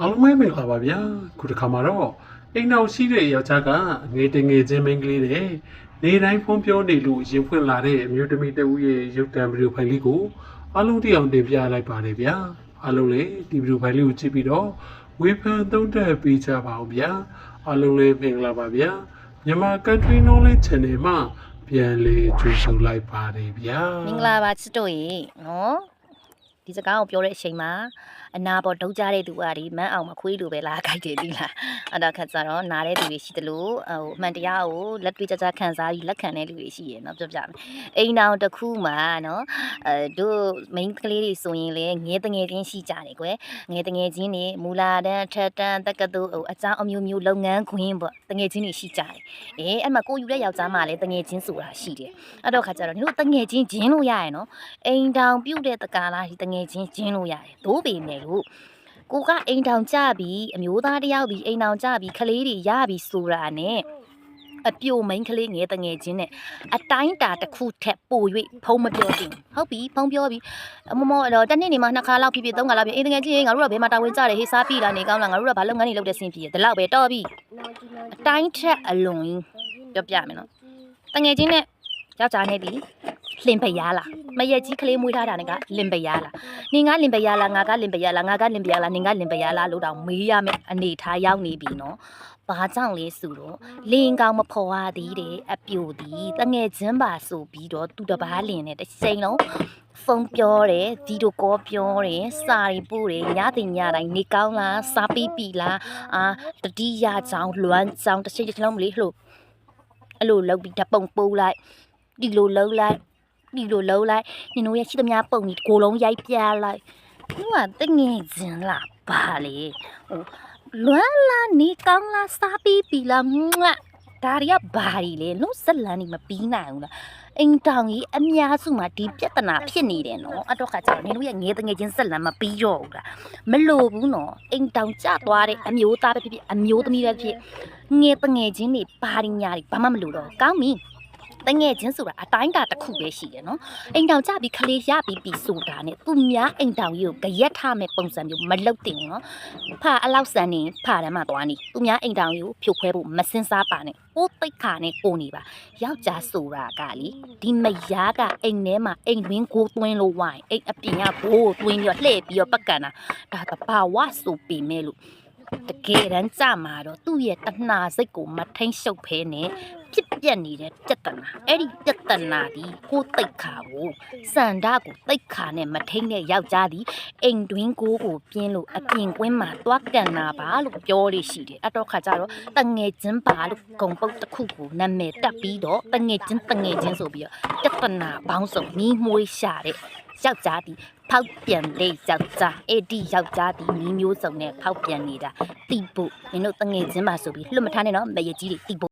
အားလုံးပဲမင်္ဂလာပါဗျာခုတစ်ခါမှာတော့အိမ်နောက်ရှိတဲ့ယောက်ျားကငယ်တငယ်ချင်းမိန်းကလေးတွေနေတိုင်းဖုန်းပြောနေလို့ရင်ဖွင့်လာတဲ့အမျိုးသမီးတဦးရဲ့ရုပ်တံဗီဒီယိုဖိုင်လေးကိုအားလုံးသိအောင်တင်ပြလိုက်ပါတယ်ဗျာအားလုံးလည်းဒီဗီဒီယိုဖိုင်လေးကိုကြည့်ပြီးတော့ဝေဖန်သုံးသပ်ပေးကြပါဦးဗျာအားလုံးလည်းမင်္ဂလာပါဗျာမြန်မာ Country Knowledge Channel မှာပြန်လေကြိုဆိုလိုက်ပါတယ်ဗျာမင်္ဂလာပါချစ်တို့ရေနော်ဒီစကားကိုပြောတဲ့အချိန်မှာ အနာပေါ်ဒုတ်ကြတဲ့သူကဒီမန်းအောင်မခွေးလိုပဲလားခိုက်တယ်ဒီလားအဲ့ဒါခက်စားတော့နားတဲ့သူတွေရှိတယ်လို့ဟိုအမှန်တရားကိုလက်တွေ့ကြကြခံစားပြီးလက်ခံတဲ့လူတွေရှိရယ်နော်ပြောပြမယ်အိမ်တော်တစ်ခုမှာနော်အဲတို့ main ကလေးတွေဆိုရင်လေငဲတငယ်ချင်းရှိကြတယ်ကွယ်ငဲတငယ်ချင်းတွေမူလာတန်းထက်တန်းတက္ကသိုလ်ဟိုအကြောင်းအမျိုးမျိုးလုပ်ငန်းခွင်ပေါ့တငယ်ချင်းတွေရှိကြတယ်အေးအဲ့မှာကိုယူတဲ့ယောက်ျားမှလည်းတငယ်ချင်းဆိုတာရှိတယ်အဲ့တော့ခါကျတော့ဒီလိုတငယ်ချင်းဂျင်းလို့ရရယ်နော်အိမ်တောင်ပြုတ်တဲ့တကားလားဒီတငယ်ချင်းကျင်းလို့ရတယ်။သို့ပေမဲ့လို့ကိုကအိမ်တောင်ကြပြီးအမျိုးသားတယောက်ဒီအိမ်တောင်ကြပြီးကလေးတွေရပြီဆိုတာနဲ့အပြိုမိန်ကလေးငယ်တငယ်ချင်းနဲ့အတိုင်းတာတစ်ခုထက်ပို၍ဖုံးမပြောတင်ဟုတ်ပြီဖုံးပြောပြီအမမောတော့တနေ့နေမှာနှစ်ခါလောက်ဖြစ်ဖြစ်သုံးခါလောက်ဖြစ်အိမ်တငယ်ချင်းငါတို့ကဘယ်မှာတာဝန်ကြတယ်ဟေးစားပြီလားနေကောင်းလားငါတို့ကဘာလုပ်ငန်းတွေလုပ်တဲ့ဆင်းဖြစ်ရဒီလောက်ပဲတော့ပြီအတိုင်းထက်အလွန်ကြီးပြောပြမယ်နော်တငယ်ချင်းနဲ့ယောက်ျားနဲ့ဒီလင်ပရားလား မရက်ကြီးကလေးမွေးထားတာနဲ့ကလင်ပရားလားနင်ကလင်ပရားလားငါကလင်ပရားလားငါကလင်ပရားလားနင်ကလင်ပရားလားလို့တော့မေးရမယ်အနေထားရောက်နေပြီနော်ဘာကြောင့်လဲဆိုတော့လင်ကောင်မဖော်ရသေးတယ်အပြိုသည်တငယ်ချင်းပါဆိုပြီးတော့သူတပားလင်နဲ့တစ်ချိန်လုံးဖုန်းပြောတယ်ဗီဒီယိုကောပြောတယ်စာရီပို့တယ်ညတင်ညတိုင်းနေကောင်းလားစာပီးပြီလားအာတတိယချောင်းလွမ်းချောင်းတစ်ချိန်တစ်လုံးမလေးလှလို့အဲ့လိုလုပ်ပြီးဓာတ်ပုံပို့လိုက်ဒီလိုလုပ်လိုက် ဒီလိုလုံးလိုက်နင်တို့ရဲ့ရှိသမျှပုံကြီးကိုယ်လုံးရိုက်ပြလိုက်သူကတငယ်ချင်းလားဘာလေဟိုလွမ်းလာနေကောင်းလားစားပြီးပြီလားမွတ်ဒါတွေကဘာကြီးလဲလို့ဇက်လန်နေမပြီးနိုင်ဘူးလားအိမ်တောင်ကြီးအများစုမှာဒီပြဿနာဖြစ်နေတယ်နော်အဲ့တော့ခါကျတော့နင်တို့ရဲ့ငယ်တငယ်ချင်းဇက်လန်မပြီးတော့ဘူးလားမလို့ဘူးနော်အိမ်တောင်ကျသွားတဲ့အမျိုးသားပဲဖြစ်ဖြစ်အမျိုးသမီးပဲဖြစ်ငယ်တငယ်ချင်းတွေဘာတွေညာတွေဘာမှမလို့တော့ကောင်းပြီ တငယ်ချင်းဆိုတာအတိုင်းတာတစ်ခုပဲရှိတယ်နော်အိမ်တောင်ကြပြီးခလေးရပြီးပြီဆိုတာနဲ့သူများအိမ်တောင်ကြီးကိုကြရက်ထားမဲ့ပုံစံမျိုးမလုပ်တင်ဘူးနော်ဖာအလောက်ဆန်နေဖာတမ်းမှသွားနေသူများအိမ်တောင်ကြီးကိုဖြိုခွဲဖို့မစင်စားပါနဲ့ကိုယ်တိတ်ခါနဲ့ကိုနေပါယောက်ျားဆိုတာကလေဒီမယားကအိမ်ထဲမှာအိမ်တွင်းကိုသွင်းလို့ဝိုင်းအိမ်အပြင်ကကိုသွင်းပြီးတော့လှည့်ပြီးတော့ပတ်ကန်တာဒါတဘာဝဆိုပေမဲ့လို့တကယ်တမ်းကြမှာတော့သူ့ရဲ့တဏှာစိတ်ကိုမထိန်ရှုပ်ဖဲနဲ့ဖြစ် ပြက်နေတဲ့ပြဿနာအဲ့ဒီပြဿနာဒီကိုတိတ်ခါကိုစန္ဒကိုတိတ်ခါနဲ့မထိန်တဲ့ယောက်ျားဒီအိမ်တွင်းကိုကိုပြင်းလို့အပြင်ကွင်းမှာတွားကန်နာပါလို့ပြောလို့ရှိတယ်အတော့ခါကျတော့တငယ်ချင်းပါလို့ဂုံပုတ်တစ်ခုကိုနာမည်တက်ပြီးတော့တငယ်ချင်းတငယ်ချင်းဆိုပြီးတော့ပြဿနာပေါင်းစုံနီးမွေးရှာတဲ့ယောက်ျားဒီဖောက်ပြန်တဲ့ယောက်ျားအဲ့ဒီယောက်ျားဒီနီးမျိုးစုံနဲ့ဖောက်ပြန်နေတာတိဖို့နင်တို့တငယ်ချင်းပါဆိုပြီးလွတ်မထားနဲ့နော်မရကြီးတွေတိဖို့